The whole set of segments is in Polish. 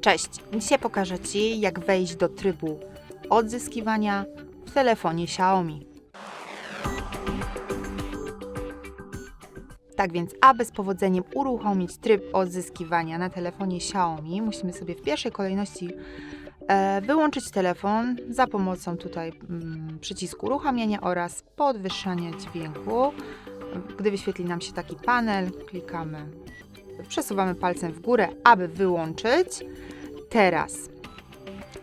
Cześć! Dzisiaj pokażę Ci, jak wejść do trybu odzyskiwania w telefonie Xiaomi. Tak więc, aby z powodzeniem uruchomić tryb odzyskiwania na telefonie Xiaomi, musimy sobie w pierwszej kolejności e, wyłączyć telefon za pomocą tutaj mm, przycisku uruchamiania oraz podwyższania dźwięku. Gdy wyświetli nam się taki panel, klikamy, przesuwamy palcem w górę, aby wyłączyć. Teraz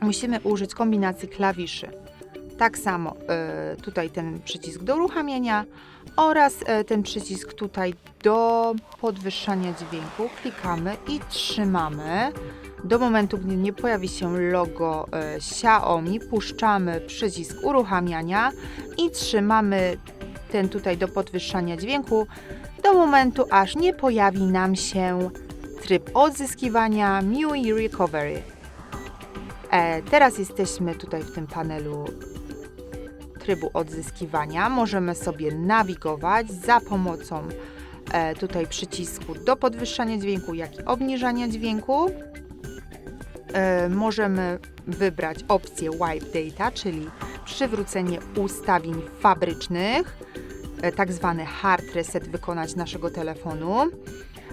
musimy użyć kombinacji klawiszy. Tak samo e, tutaj ten przycisk do uruchamiania oraz e, ten przycisk tutaj do podwyższania dźwięku. Klikamy i trzymamy do momentu, gdy nie pojawi się logo e, Xiaomi. Puszczamy przycisk uruchamiania i trzymamy ten tutaj do podwyższania dźwięku do momentu, aż nie pojawi nam się tryb odzyskiwania MIUI Recovery. E, teraz jesteśmy tutaj w tym panelu trybu odzyskiwania. Możemy sobie nawigować za pomocą e, tutaj przycisku do podwyższania dźwięku, jak i obniżania dźwięku. E, możemy wybrać opcję Wipe Data, czyli przywrócenie ustawień fabrycznych, tak zwany hard reset wykonać naszego telefonu,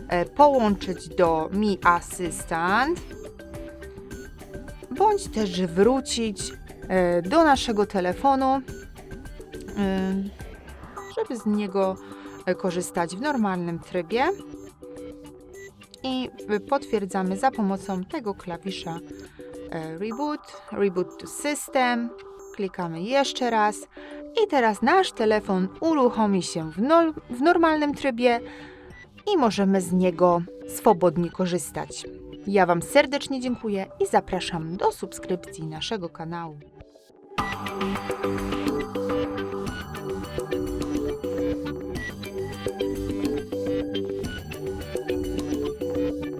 e, połączyć do Mi Assistant, bądź też wrócić e, do naszego telefonu, e, żeby z niego e, korzystać w normalnym trybie. I e, potwierdzamy za pomocą tego klawisza e, Reboot, Reboot to System. Klikamy jeszcze raz i teraz nasz telefon uruchomi się w, nol, w normalnym trybie i możemy z niego swobodnie korzystać. Ja Wam serdecznie dziękuję i zapraszam do subskrypcji naszego kanału.